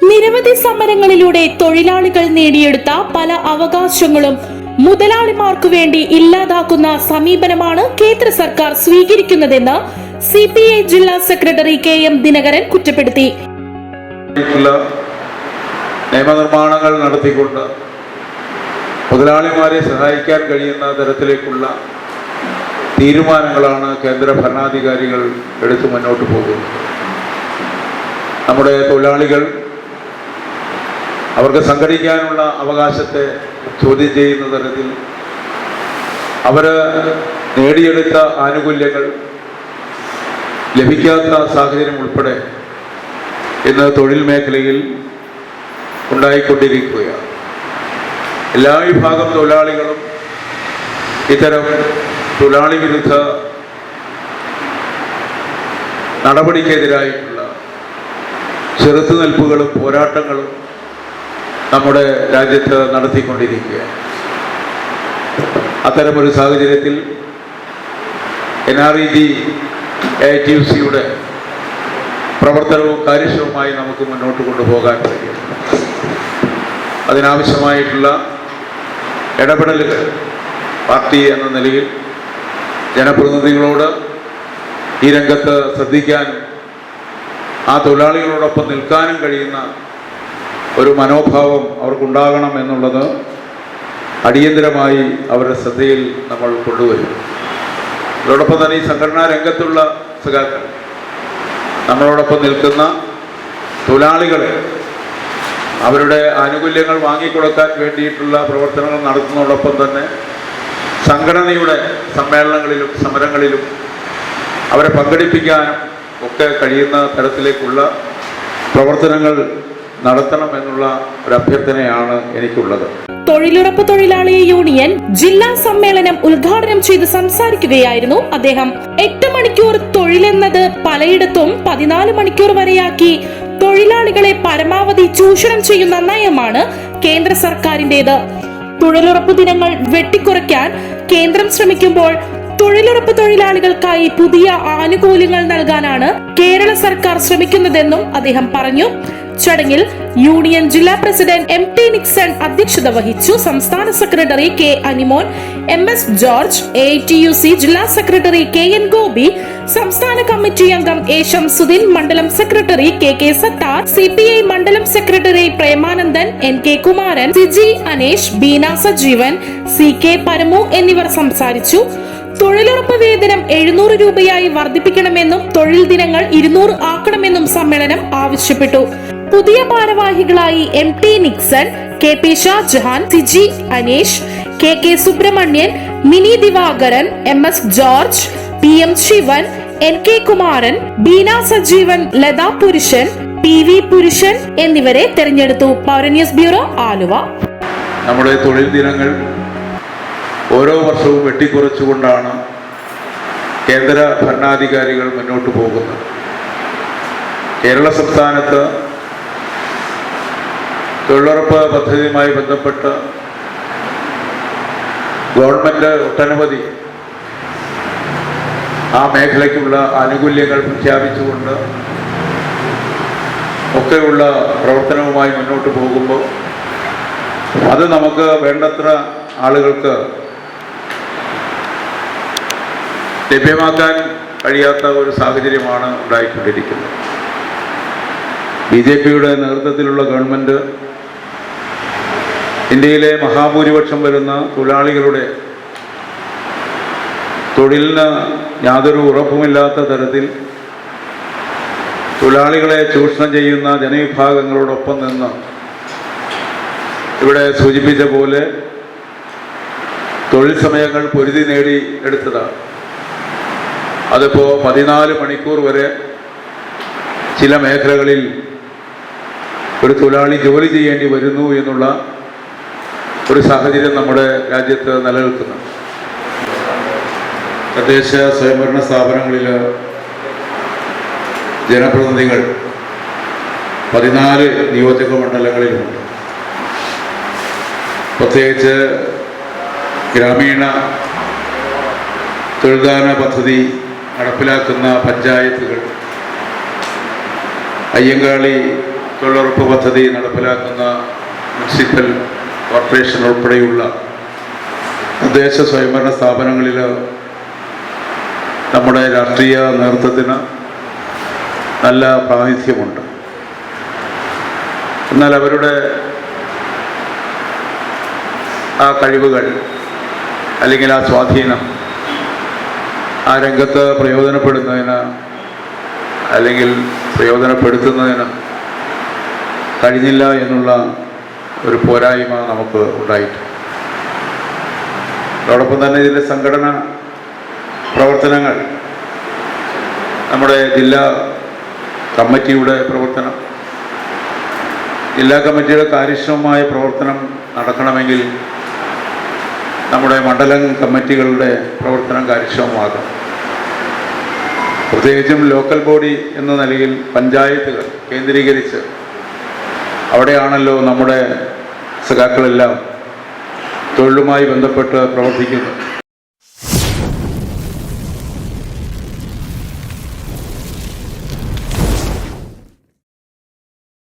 നിരവധി സമരങ്ങളിലൂടെ തൊഴിലാളികൾ നേടിയെടുത്ത പല അവകാശങ്ങളും മുതലാളിമാർക്കു വേണ്ടി ഇല്ലാതാക്കുന്ന സമീപനമാണ് കേന്ദ്ര സർക്കാർ സ്വീകരിക്കുന്നതെന്ന് സി പി ഐ ജില്ലാ സെക്രട്ടറി കെ എം ദിനകരൻ കുറ്റപ്പെടുത്തി. നിയമനിർമ്മാണങ്ങൾ നടത്തിക്കൊണ്ട് മുതലാളിമാരെ സഹായിക്കാൻ കഴിയുന്ന തരത്തിലേക്കുള്ള തീരുമാനങ്ങളാണ് കേന്ദ്ര ഭരണാധികാരികൾ എടുത്തു മുന്നോട്ട് പോകുന്നത്. നമ്മുടെ തൊഴിലാളികൾ അവർക്ക് സംഘടിക്കാനുള്ള അവകാശത്തെ ചോദ്യം ചെയ്യുന്ന തരത്തിൽ അവർ നേടിയെടുത്ത ആനുകൂല്യങ്ങൾ ലഭിക്കാത്ത സാഹചര്യം ഉൾപ്പെടെ ഇന്ന് തൊഴിൽ മേഖലയിൽ ഉണ്ടായിക്കൊണ്ടിരിക്കുകയാണ്. എല്ലാ വിഭാഗം തൊഴിലാളികളും ഇത്തരം തൊഴിലാളി വിരുദ്ധ നടപടിക്കെതിരായിട്ടുള്ള ചെറുത്തുനിൽപ്പുകളും പോരാട്ടങ്ങളും നമ്മുടെ രാജ്യത്ത് നടത്തിക്കൊണ്ടിരിക്കുകയാണ് അത്തരമൊരു സാഹചര്യത്തിൽ N R E G A T U സിയുടെ പ്രവർത്തനവും കാര്യക്ഷമമായി നമുക്ക് മുന്നോട്ട് കൊണ്ടുപോകാൻ കഴിയും. അതിനാവശ്യമായിട്ടുള്ള ഇടപെടലുകൾ പാർട്ടി എന്ന നിലയിൽ ജനപ്രതിനിധികളോട് ഈ രംഗത്ത് ശ്രദ്ധിക്കാനും ആ തൊഴിലാളികളോടൊപ്പം നിൽക്കാനും കഴിയുന്ന ഒരു മനോഭാവം അവർക്കുണ്ടാകണം എന്നുള്ളത് അടിയന്തരമായി അവരുടെ ശ്രദ്ധയിൽ നമ്മൾ കൊണ്ടുവരും. അതോടൊപ്പം തന്നെ ഈ സംഘടനാ രംഗത്തുള്ള സഖാക്കൾ നമ്മളോടൊപ്പം നിൽക്കുന്ന തൊഴിലാളികളെ അവരുടെ ആനുകൂല്യങ്ങൾ വാങ്ങിക്കൊടുക്കാൻ വേണ്ടിയിട്ടുള്ള പ്രവർത്തനങ്ങൾ നടത്തുന്നതോടൊപ്പം തന്നെ സംഘടനയുടെ സമ്മേളനങ്ങളിലും സമരങ്ങളിലും അവരെ പങ്കെടുപ്പിക്കാനും ഒക്കെ കഴിയുന്ന തരത്തിലേക്കുള്ള പ്രവർത്തനങ്ങൾ നടത്തണം എന്നുള്ള ഒരു അഭ്യർത്ഥനയാണ് എനിക്കുള്ളത്. തൊഴിലുറപ്പ് തൊഴിലാളി യൂണിയൻ ജില്ലാ സമ്മേളനം ഉദ്ഘാടനം ചെയ്ത് സംസാരിക്കുകയായിരുന്നു അദ്ദേഹം. എട്ട് മണിക്കൂർ തൊഴിലെന്നത് പലയിടത്തും പതിനാല് മണിക്കൂർ വരെയാക്കി തൊഴിലാളികളെ പരമാവധി ചൂഷണം ചെയ്യുന്ന നയമാണ് കേന്ദ്ര സർക്കാരിന്റേത് തൊഴിലുറപ്പ് ദിനങ്ങൾ വെട്ടിക്കുറയ്ക്കാൻ കേന്ദ്രം ശ്രമിക്കുമ്പോൾ തൊഴിലുറപ്പ് തൊഴിലാളികൾക്കായി പുതിയ ആനുകൂല്യങ്ങൾ നൽകാനാണ് കേരള സർക്കാർ ശ്രമിക്കുന്നതെന്നും അദ്ദേഹം പറഞ്ഞു. ചടങ്ങിൽ യൂണിയൻ ജില്ലാ പ്രസിഡന്റ് എം ടി നിക്സൺ അധ്യക്ഷത വഹിച്ചു. സംസ്ഥാന secretary K Animon M S George A T U C ജില്ലാ സെക്രട്ടറി കെ എൻ ഗോപി സംസ്ഥാന കമ്മിറ്റി അംഗം എ ഷംസുദ്ദീൻ മണ്ഡലം secretary K K Sathar C P I മണ്ഡലം secretary Premanandan N K Kumaran Siji Anesh Beena Sajeevan C K Paramu എന്നിവർ സംസാരിച്ചു. തൊഴിലുറപ്പ് വേതനം എഴുന്നൂറ് രൂപയായി വർദ്ധിപ്പിക്കണമെന്നും തൊഴിൽ ദിനങ്ങൾ ഇരുന്നൂറ് ആക്കണമെന്നും സമ്മേളനം ആവശ്യപ്പെട്ടു. പുതിയ ഭാരവാഹികളായി M T Nixon K P Shajahan Siji Aneesh K K Subramanian Mini Divakaran M S George P M Shivan N K Kumaran Beena Sajeevan Latha Purushan P V Purushan എന്നിവരെ തെരഞ്ഞെടുത്തു. പൗരന്യൂസ് ബ്യൂറോ ആലുവ. നമ്മുടെ തൊഴിൽ ദിനങ്ങൾ ഓരോ വർഷവും വെട്ടിക്കുറച്ചുകൊണ്ടാണ് കേന്ദ്ര ഭരണാധികാരികൾ മുന്നോട്ട് പോകുന്നത്. കേരള സംസ്ഥാനത്ത് തൊഴിലുറപ്പ് പദ്ധതിയുമായി ബന്ധപ്പെട്ട് ഗവൺമെന്റ് ഒട്ടനവധി ആ മേഖലയ്ക്കുള്ള ആനുകൂല്യങ്ങൾ പ്രഖ്യാപിച്ചുകൊണ്ട് ഒക്കെയുള്ള പ്രവർത്തനവുമായി മുന്നോട്ട് പോകുമ്പോൾ അത് നമുക്ക് വേണ്ടത്ര ആളുകൾക്ക് ലഭ്യമാക്കാൻ കഴിയാത്ത ഒരു സാഹചര്യമാണ് ഉണ്ടായിക്കൊണ്ടിരിക്കുന്നത്. ബി ജെ പിയുടെ നേതൃത്വത്തിലുള്ള ഗവൺമെന്റ് ഇന്ത്യയിലെ മഹാഭൂരിപക്ഷം വരുന്ന തൊഴിലാളികളുടെ തൊഴിലിന് യാതൊരു ഉറപ്പുമില്ലാത്ത തരത്തിൽ തൊഴിലാളികളെ ചൂഷണം ചെയ്യുന്ന ജനവിഭാഗങ്ങളോടൊപ്പം നിന്ന് ഇവിടെ സൂചിപ്പിച്ച പോലെ തൊഴിൽ സമയങ്ങൾ പൊരുതി നേടി എടുത്തതാണ്. അതിപ്പോൾ പതിനാല് മണിക്കൂർ വരെ ചില മേഖലകളിൽ ഒരു തൊഴിലാളി ജോലി ചെയ്യേണ്ടി വരുന്നു എന്നുള്ള ഒരു സാഹചര്യം നമ്മുടെ രാജ്യത്ത് നിലനിൽക്കുന്നു തദ്ദേശ സ്വയംഭരണ സ്ഥാപനങ്ങളിൽ ജനപ്രതിനിധികൾ പതിനാല് നിയോജക മണ്ഡലങ്ങളിലുണ്ട് പ്രത്യേകിച്ച് ഗ്രാമീണ തൊഴിൽദാന പദ്ധതി നടപ്പിലാക്കുന്ന പഞ്ചായത്തുകൾ അയ്യങ്കാളി തൊഴിലുറപ്പ് പദ്ധതി നടപ്പിലാക്കുന്ന മുനിസിപ്പൽ കോർപ്പറേഷൻ ഉൾപ്പെടെയുള്ള തദ്ദേശ സ്വയംഭരണ സ്ഥാപനങ്ങളിൽ നമ്മുടെ രാഷ്ട്രീയ നേതൃത്വത്തിന് നല്ല പ്രാതിനിധ്യമുണ്ട്. എന്നാൽ അവരുടെ ആ കഴിവുകൾ അല്ലെങ്കിൽ ആ സ്വാധീനം ആ രംഗത്ത് പ്രയോജനപ്പെടുന്നതിന് അല്ലെങ്കിൽ പ്രയോജനപ്പെടുത്തുന്നതിന് കഴിഞ്ഞില്ല എന്നുള്ള ഒരു പോരായ്മ നമുക്ക് ഉണ്ടായിട്ടുണ്ട്. അതോടൊപ്പം തന്നെ ഇതിന്റെ സംഘടന പ്രവർത്തനങ്ങൾ നമ്മുടെ ജില്ലാ കമ്മിറ്റിയുടെ പ്രവർത്തനം ജില്ലാ കമ്മിറ്റിയുടെ കാര്യക്ഷമമായ പ്രവർത്തനം നടക്കണമെങ്കിൽ നമ്മുടെ മണ്ഡലം കമ്മിറ്റികളുടെ പ്രവർത്തനം കാര്യക്ഷമമാകും പ്രത്യേകിച്ചും ലോക്കൽ ബോഡി എന്ന നിലയിൽ പഞ്ചായത്തുകൾ കേന്ദ്രീകരിച്ച് അവിടെയാണല്ലോ നമ്മുടെ സഖാക്കളെല്ലാം തൊഴിലുമായി ബന്ധപ്പെട്ട് പ്രവർത്തിക്കുന്നത്.